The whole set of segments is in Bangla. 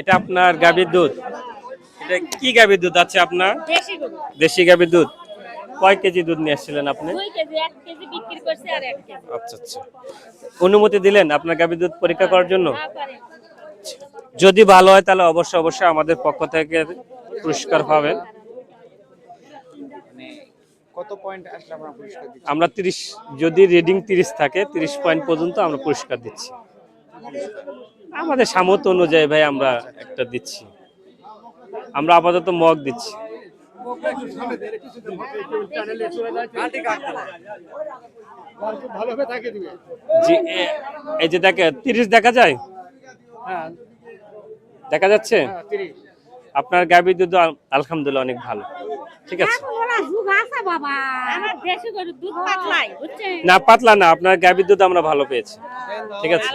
এটা আপনার গাভীর দুধ। এটা কি গাভীর দুধ আছে আপনার? দেশি গাভীর দুধ। কয় কেজি দুধ নিয়ে আসছিলেন আপনি? দুই কেজি এক কেজি বিক্রি করছে আর এক কেজি। আচ্ছা আচ্ছা। অনুমতি দিলেন আপনার গাভীর দুধ পরীক্ষা করার জন্য? যদি ভালো হয় তাহলে অবশ্যই অবশ্যই আমাদের পক্ষ থেকে পুরস্কার পাবেন। মানে কত পয়েন্ট আসলে আমরা পুরস্কার দিচ্ছি? আমরা তিরিশ যদি রিডিং তিরিশ থাকে তিরিশ পয়েন্ট পর্যন্ত আমরা পুরস্কার দিচ্ছি। আমাদের সামর্থ্য অনুযায়ী ভাই আমরা একটা দিচ্ছি। আমরা আপাতত মগ দিচ্ছি। এই যে দেখে তিরিশ দেখা যায়? দেখা যাচ্ছে? আপনার গাভী দুধ আল- আলহামদুলিল্লাহ অনেক ভালো। ঠিক আছে। আমার দেশি গরু দুধ পাতলাই বুঝছেন? না পাতলা না আপনার গাভীর দুধ আমরা ভালো পেয়েছি। ঠিক আছে।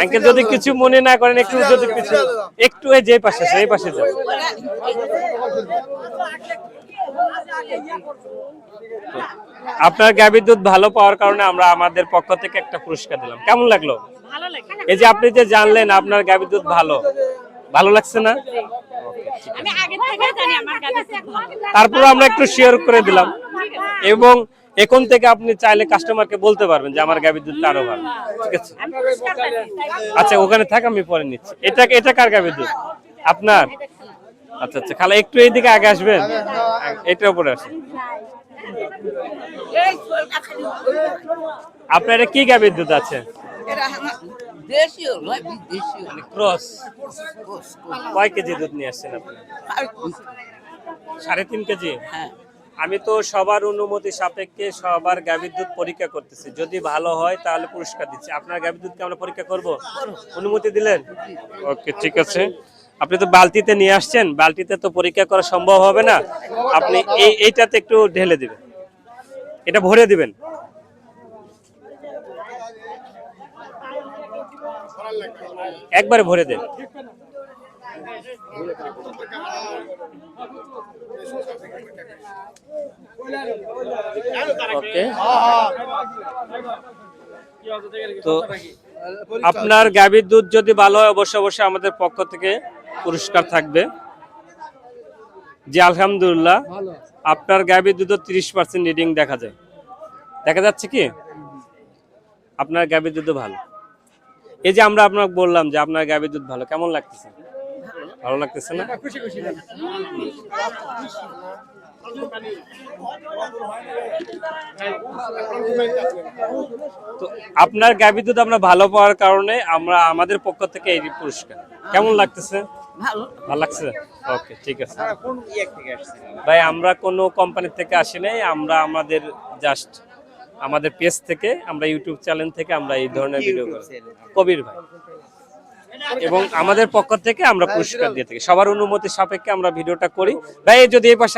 আঙ্কেল যদি কিছু মনে না করেন একটু যদি কিছু একটু যে পাশে এই পাশে যান। আপনার গাভীর দুধ ভালো পাওয়ার কারণে আমরা আমাদের পক্ষ থেকে একটা পুরস্কার দিলাম। কেমন লাগল। এই যে আপনি যে জানলেন আপনার গাভীর দুধ ভালো ভালো লাগছে না? আমি আগে থেকে জানি আমার তারপর আমরা একটু শেয়ার করে দিলাম। এবং এখন থেকে আপনি চাইলে কাস্টমারকে বলতে পারবেন যে আমার গাভীর দুধ আরও ভালো। ঠিক আছে? আচ্ছা ওখানে থাক আমি পরে নিচ্ছি। এটা এটা কার গাভীর দুধ? আপনার? আচ্ছা আচ্ছা খালা একটু এইদিকে আগে আসবেন? এটার উপরে আসেন। আপনার এটা কি গাভীর দুধ আছে? ক্রস কয় কেজি দুধ নিয়ে আসছেন আপনি? সাড়ে তিন কেজি? হ্যাঁ। আমি তো সবার অনুমতি সাপেক্ষে সবার গাভীর দুধ পরীক্ষা করতেছি। যদি ভালো হয় তাহলে পুরস্কার দিচ্ছি। আপনার গাভীর দুধকে আমরা পরীক্ষা করব? অনুমতি দিলেন? ওকে ঠিক আছে। আপনি তো বালতিতে নিয়ে আসছেন। বালতিতে তো পরীক্ষা করা সম্ভব হবে না। আপনি এই এইটাতে একটু ঢেলে দিবেন। এটা ভরে দিবেন। একবারে ভরে দেন। ওকে। তো আপনার গাভীর দুধ যদি ভালো হয় অবশ্যই অবশ্যই আমাদের পক্ষ থেকে পুরস্কার থাকবে। জি আলহামদুলিল্লাহ। আপনার গাভীর দুধ তিরিশ পার্সেন্ট রিডিং দেখা যায়। দেখা যাচ্ছে কি? আপনার গাভীর দুধ ভালো। এই যে আমরা আপনাকে বললাম যে আপনার গাভীর দুধ ভালো কেমন লাগতেছে? ভালো লাগতেছে না? তো আপনার গাভী দুধ আমরা ভালো পাওয়ার কারণে আমরা আমাদের পক্ষ থেকে এই পুরস্কার। কেমন লাগতেছে? ভালো। ভালো লাগছে? ওকে ঠিক আছে। আপনারা কোন থেকে আসছেন? ভাই আমরা কোনো কোম্পানি থেকে আসি নাই আমরা আমাদের জাস্ট আমাদের পেজ থেকে আমরা ইউটিউব চ্যানেল থেকে আমরা এই ধরনের ভিডিও করি। কবির ভাই। এবং আমাদের পক্ষ থেকে আমরা পুরস্কার দিয়ে থাকি। সবার অনুমতি সাপেক্ষে আমরা ভিডিওটা করি। ভাই যদি এই পাশে